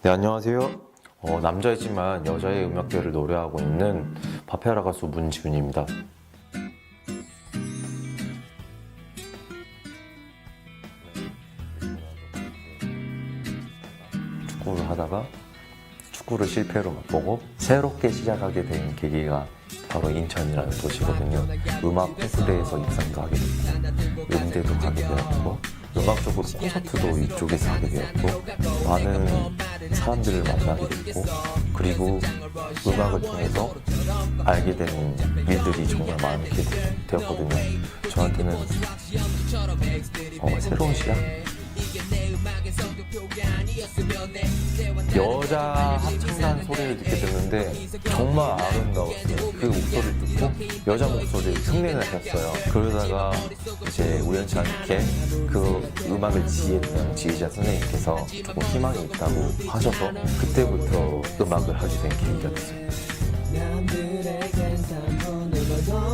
네 안녕하세요. 어, 남자이지만 여자의 음악들을 노래하고 있는 파페라 가수 문지훈입니다. 축구를 하다가 축구를 실패로 맛보고 새롭게 시작하게 된 계기가 바로 인천이라는 도시거든요. 음악 페스대에서 입상도 하게 됐고 음대도 가게 되었고 음악적으로 콘서트도 이쪽에서 하게 되었고 많은 사람들을 만나게 됐고 그리고 음악을 통해서 알게 되는 일들이 정말 많게 되었거든요. 저한테는 어, 새로운 시작? 여자 합창단 소리를 듣게 됐는데 정말 아름다웠어요. 그 목소리를 듣고 여자 목소리를 흉내를 냈어요. 그러다가 이제 우연치 않게 그 음악을 지휘했던 지휘자 선생님께서 조금 희망이 있다고 하셔서 그때부터 음악을 하게 된 계기가 됐어요.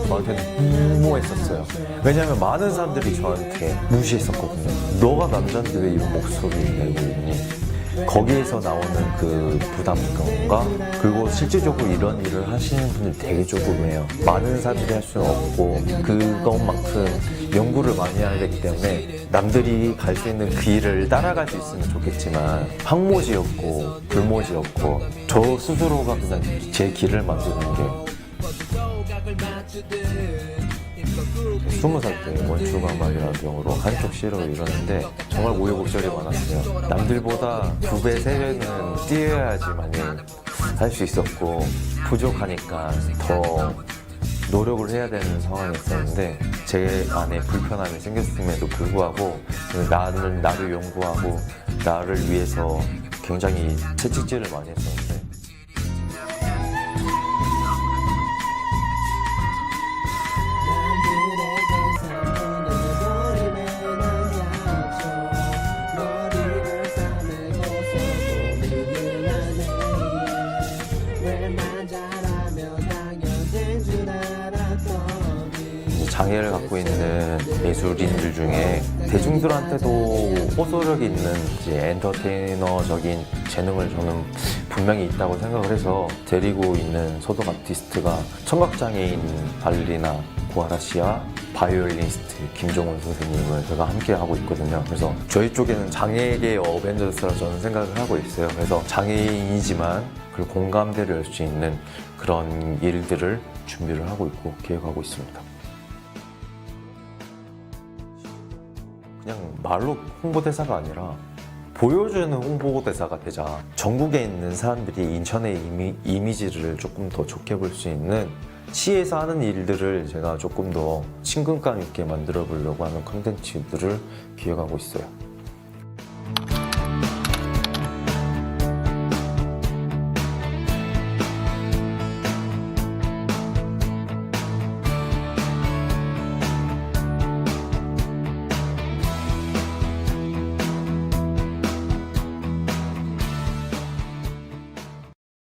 저한테는 무모했었어요. 왜냐면 많은 사람들이 저한테 무시했었거든요. 너가 남자인데 왜 이런 목소리를 내고 있니? 거기에서 나오는 그 부담감과 그리고 실질적으로 이런 일을 하시는 분들이 되게 조금해요. 많은 사람들이 할 수는 없고 그것만큼 연구를 많이 해야 되기 때문에 남들이 갈 수 있는 그 일을 따라갈 수 있으면 좋겠지만 황모지였고 불모지였고 저 스스로가 그냥 제 길을 만드는 게 스무 살 때 원추광말이라는 병으로 한쪽 시력을 잃었는데 정말 우여곡절이 많았어요. 남들보다 두 배, 세 배는 뛰어야지만이 할 수 있었고 부족하니까 더 노력을 해야 되는 상황이었었는데 제 안에 불편함이 생겼음에도 불구하고 나는 나를 연구하고 나를 위해서 굉장히 채찍질을 많이 했었는데 장애를 갖고 있는 예술인들 중에 대중들한테도 호소력 있는 이제 엔터테이너적인 재능을 저는 분명히 있다고 생각을 해서 데리고 있는 소속 아티스트가 청각장애인 발리나 구하라 씨와 바이올리니스트 김종원 선생님을 제가 함께 하고 있거든요. 그래서 저희 쪽에는 장애계 어벤져스라 저는 생각을 하고 있어요. 그래서 장애인이지만 그 공감대를 열 수 있는 그런 일들을 준비를 하고 있고 계획하고 있습니다. 그냥 말로 홍보대사가 아니라 보여주는 홍보대사가 되자 전국에 있는 사람들이 인천의 이미, 이미지를 조금 더 좋게 볼 수 있는 시에서 하는 일들을 제가 조금 더 친근감 있게 만들어 보려고 하는 컨텐츠들을 기획하고 있어요.